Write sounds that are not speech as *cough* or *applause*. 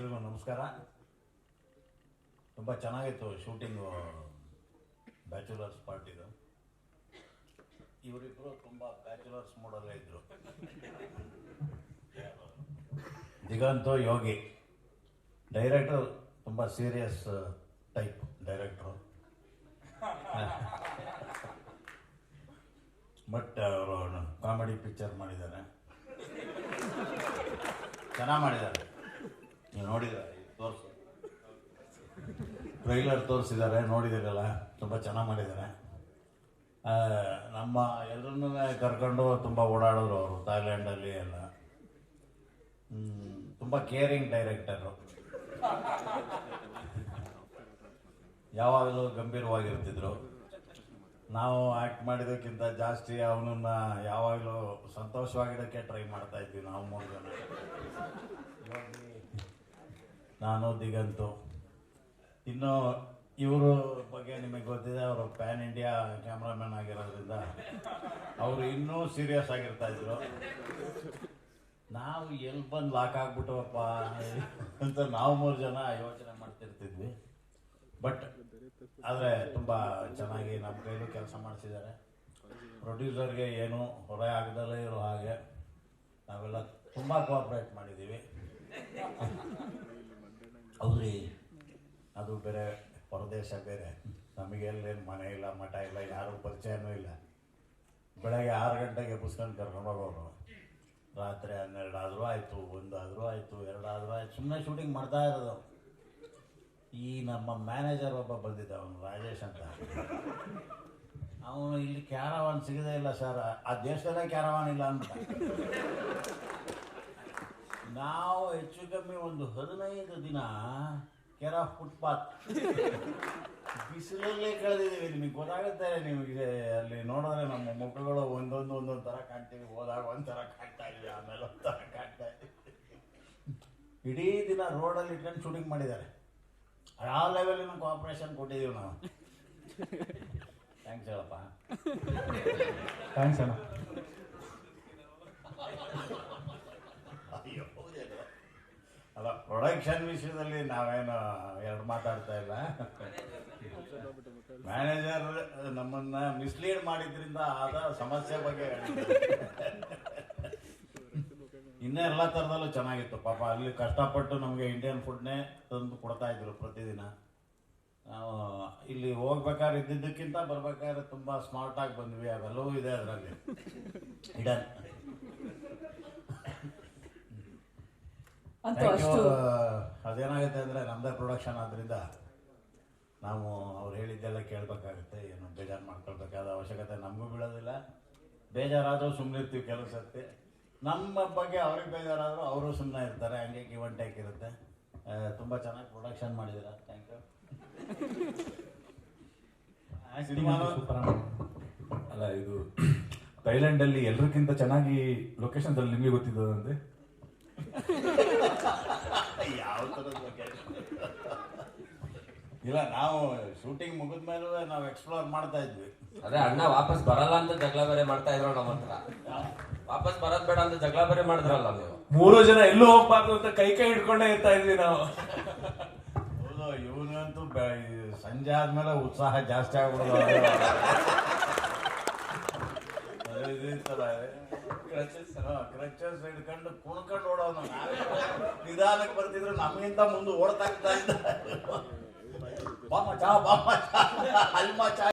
ಎಲ್ರಿಗೂ ನಮಸ್ಕಾರ. ತುಂಬ ಚೆನ್ನಾಗಿತ್ತು ಶೂಟಿಂಗು, ಬ್ಯಾಚುಲರ್ಸ್ ಪಾರ್ಟಿದು. ಇವರಿಬ್ಬರು ತುಂಬ ಬ್ಯಾಚುಲರ್ಸ್ ಮೂಡಲ್ಲೇ ಇದ್ದರು ದಿಗಂತು ಯೋಗಿ. ಡೈರೆಕ್ಟರ್ ತುಂಬ ಸೀರಿಯಸ್ ಟೈಪ್ ಡೈರೆಕ್ಟ್ರು. ಬಟ್ ಅವರು ಕಾಮಿಡಿ ಪಿಕ್ಚರ್ ಮಾಡಿದ್ದಾರೆ. ಚೆನ್ನಾಗಿ ಮಾಡಿದ್ದಾರೆ. ನೀವು ನೋಡಿದ್ದಾರೆ? ತೋರಿಸಿ. ಟ್ರೈಲರ್ ತೋರಿಸಿದ್ದಾರೆ ನೋಡಿದಿರಲ್ಲ ತುಂಬ ಚೆನ್ನಾಗಿ ಮಾಡಿದ್ದಾರೆ. ನಮ್ಮ ಎಲ್ಲರನ್ನೂ ಕರ್ಕೊಂಡು ತುಂಬ ಓಡಾಡಿದ್ರು ಅವರು ಥಾಯ್ಲ್ಯಾಂಡಲ್ಲಿ ಎಲ್ಲ. ತುಂಬ ಕೇರಿಂಗ್ ಡೈರೆಕ್ಟರು. ಯಾವಾಗಲೂ ಗಂಭೀರವಾಗಿರ್ತಿದ್ರು. ನಾವು ಆ್ಯಕ್ಟ್ ಮಾಡಿದ್ದಕ್ಕಿಂತ ಜಾಸ್ತಿ ಅವನನ್ನ ಯಾವಾಗಲೂ ಸಂತೋಷವಾಗಿಡೋಕ್ಕೆ ಟ್ರೈ ಮಾಡ್ತಾ ಇದ್ವಿ ನಾವು ಮೂರು ಜನ. ನಾನು ದಿಗಂತು. ಇನ್ನು ಇವರು ಬಗ್ಗೆ ನಿಮಗೆ ಗೊತ್ತಿದೆ, ಅವರು ಪ್ಯಾನ್ ಇಂಡಿಯಾ ಕ್ಯಾಮ್ರಾಮ್ಯಾನ್ ಆಗಿರೋದ್ರಿಂದ ಅವರು ಇನ್ನೂ ಸೀರಿಯಸ್ ಆಗಿರ್ತಾ ಇದ್ರು. ನಾವು ಎಲ್ಲಿ ಬಂದು ಲಾಕ್ ಆಗ್ಬಿಟ್ಟವಪ್ಪ ಅಂತ ನಾವು ಮೂರು ಜನ ಯೋಚನೆ ಮಾಡ್ತಿರ್ತಿದ್ವಿ. ಬಟ್ ಆದರೆ ತುಂಬ ಚೆನ್ನಾಗಿ ನಮ್ಮ ಕೈಲೂ ಕೆಲಸ ಮಾಡಿಸಿದ್ದಾರೆ. ಪ್ರೊಡ್ಯೂಸರ್ಗೆ ಏನು ಹೊರೆ ಆಗದಲ್ಲೇ ಇರೋ ಹಾಗೆ ನಾವೆಲ್ಲ ತುಂಬ ಕೋಆಪ್ರೇಟ್ ಮಾಡಿದ್ದೀವಿ ಹೌದ್ರಿ. ಅದು ಬೇರೆ ಹೊರದೇಶ ಬೇರೆ. ನಮಗೆಲ್ಲೇನು ಮನೆ ಇಲ್ಲ, ಮಠ ಇಲ್ಲ ಯಾರು ಪರಿಚಯನೂ ಇಲ್ಲ. ಬೆಳಗ್ಗೆ ಆರು ಗಂಟೆಗೆ ಪುಸ್ತಕ ಕರ್ಕೊಂಡು ಹೋಗೋರು ರಾತ್ರಿ ಹನ್ನೆರಡು ಆದರೂ ಆಯಿತು ಒಂದಾದರೂ ಆಯಿತು ಎರಡಾದರೂ ಆಯ್ತು. ಸುಮ್ಮನೆ ಶೂಟಿಂಗ್ ಮಾಡ್ತಾ ಇರೋದು. ಈ ನಮ್ಮ ಮ್ಯಾನೇಜರ್ ಒಬ್ಬ ಬಂದಿದ್ದ, ಅವನು ರಾಜೇಶ್ ಅಂತ. ಅವನು ಇಲ್ಲಿ ಕ್ಯಾರವಾನ್ ಸಿಗದೇ ಇಲ್ಲ ಸರ್ ಆ ದೇಶದಲ್ಲೇ ಕ್ಯಾರವಾನ್ ಇಲ್ಲ ಅಂತ. ನಾವು ಹೆಚ್ಚು ಕಮ್ಮಿ ಒಂದು ಹದಿನೈದು ದಿನ ಕೆರ ಫುಟ್ಪಾತ್ ಬಿಸಿಲಲ್ಲೇ ಕಳೆದಿದ್ದೀವಿ. ನಿಮಗೆ ಗೊತ್ತಾಗುತ್ತೆ ನಿಮಗೆ, ಅಲ್ಲಿ ನೋಡಿದ್ರೆ ನಮ್ಮ ಮಕ್ಕಳುಗಳು ಒಂದೊಂದು ಒಂದೊಂದು ಥರ ಕಾಣ್ತೀವಿ. ಹೋದಾಗ ಒಂಥರ ಕಾಣ್ತಾ ಇದ್ವಿ ಆಮೇಲೆ ಒಂಥರ ಕಾಣ್ತಾ ಇದ್ವಿ ಇಡೀ ದಿನ ರೋಡಲ್ಲಿ ಇಟ್ಕೊಂಡು ಶೂಟಿಂಗ್ ಮಾಡಿದ್ದಾರೆ. ಆ ಲೆವೆಲಿನ ಕೋಆಪ್ರೇಷನ್ ಕೊಟ್ಟಿದ್ದೀವಿ ನಾವು. ಥ್ಯಾಂಕ್ಸ್ ಹೇಳಪ್ಪ. ಥ್ಯಾಂಕ್ಸ್ ಅಣ್ಣ. ಅಲ್ಲ ಪ್ರೊಡಕ್ಷನ್ ವಿಷಯದಲ್ಲಿ ನಾವೇನು ಎರಡು ಮಾತಾಡ್ತಾ ಇಲ್ಲ. ಮ್ಯಾನೇಜರ್ ನಮ್ಮನ್ನ ಮಿಸ್ಲೀಡ್ ಮಾಡಿದ್ರಿಂದ ಆದ ಸಮಸ್ಯೆ ಬಗ್ಗೆ ಇನ್ನೂ ಎಲ್ಲ ಥರದಲ್ಲೂ ಚೆನ್ನಾಗಿತ್ತು. ಪಾಪ ಅಲ್ಲಿ ಕಷ್ಟಪಟ್ಟು ನಮಗೆ ಇಂಡಿಯನ್ ಫುಡ್ನೇ ತಂದು ಕೊಡ್ತಾ ಇದ್ರು ಪ್ರತಿದಿನ. ನಾವು ಇಲ್ಲಿ ಹೋಗ್ಬೇಕಾದ್ರೆ ಇದ್ದಿದ್ದಕ್ಕಿಂತ ಬರ್ಬೇಕಾದ್ರೆ ತುಂಬ ಸ್ಮಾರ್ಟಾಗಿ ಬಂದ್ವಿ. ಅವೆಲ್ಲವೂ ಇದೆ ಅದರಲ್ಲಿ. ಇಡನ್ ಅಂತೂ ಅಷ್ಟು ಅದೇನಾಗುತ್ತೆ ಅಂದರೆ ನಮ್ಮದೇ ಪ್ರೊಡಕ್ಷನ್ ಆದ್ರಿಂದ ನಾವು ಅವ್ರು ಹೇಳಿದ್ದೆಲ್ಲ ಕೇಳಬೇಕಾಗುತ್ತೆ ಏನು ಬೇಜಾರು ಮಾಡ್ಕೊಳ್ಬೇಕಾದ ಅವಶ್ಯಕತೆ ನಮಗೂ ಬೀಳೋದಿಲ್ಲ. ಬೇಜಾರಾದರೂ ಸುಮ್ಮನೆ ಇರ್ತೀವಿ ಕೆಲವು ಸರ್ತಿ. ನಮ್ಮ ಬಗ್ಗೆ ಅವ್ರಿಗೆ ಬೇಜಾರಾದರೂ ಅವರು ಸುಮ್ಮನೆ ಇರ್ತಾರೆ ಹಂಗೆ ಗಿವ್ ಅಂಡ್ ಟೇಕ್ ಇರುತ್ತೆ. ತುಂಬ ಚೆನ್ನಾಗಿ ಪ್ರೊಡಕ್ಷನ್ ಮಾಡಿದ್ದೀರಾ? ಥ್ಯಾಂಕ್ ಯು ಅಲ್ಲ ಇದು ಥೈಲ್ಯಾಂಡಲ್ಲಿ ಎಲ್ಲರಿಗಿಂತ ಚೆನ್ನಾಗಿ ಲೊಕೇಶನ್ಸಲ್ಲಿ ನಿಮಗೆ ಗೊತ್ತಿದ್ದದಂತೆ? ಯಾವ ಥರದ ಬಗ್ಗೆ ಇಲ್ಲ ನಾವು ಶೂಟಿಂಗ್ ಮುಗಿದ ಮೇಲೂ ನಾವು ಎಕ್ಸ್ಪ್ಲೋರ್ ಮಾಡ್ತಾ ಇದ್ವಿ. ಅದೇ ಅಣ್ಣ ವಾಪಸ್ ಬರಲ್ಲ ಅಂತ ಜಗಳ ಬೇರೆ ಮಾಡ್ತಾ ಇದ್ರು ನಮ್ಮ ಹತ್ರ. ವಾಪಸ್ ಬರೋದ್ ಬೇಡ ಅಂತ ಜಗಳ ಬೇರೆ ಮಾಡಿದ್ರಲ್ಲ ನೀವು. ಮೂರು ಜನ ಎಲ್ಲೂ ಹೋಗ್ಬಾರ್ದು ಅಂತ ಕೈ ಕೈ ಹಿಡ್ಕೊಂಡೇ ಇರ್ತಾ ಇದ್ವಿ ನಾವು. ಹೌದು ಇವನಂತೂ ಸಂಜೆ ಆದ್ಮೇಲೆ ಉತ್ಸಾಹ ಜಾಸ್ತಿ ಆಗ್ಬಿಡೋದು *laughs* ಕ್ರಚಸ್ ಹಿಡ್ಕೊಂಡು ಕುಣ್ಕೊಂಡು ಓಡೋನು ನಿಧಾನಕ್ಕೆ ಬರ್ತಿದ್ರು ನಮಗಿಂತ ಮುಂದೆ ಓಡ್ತಾ ಇದ್ದ ಬಾ ಚಾ ಬಾ ಚಾ. ಮಚಾ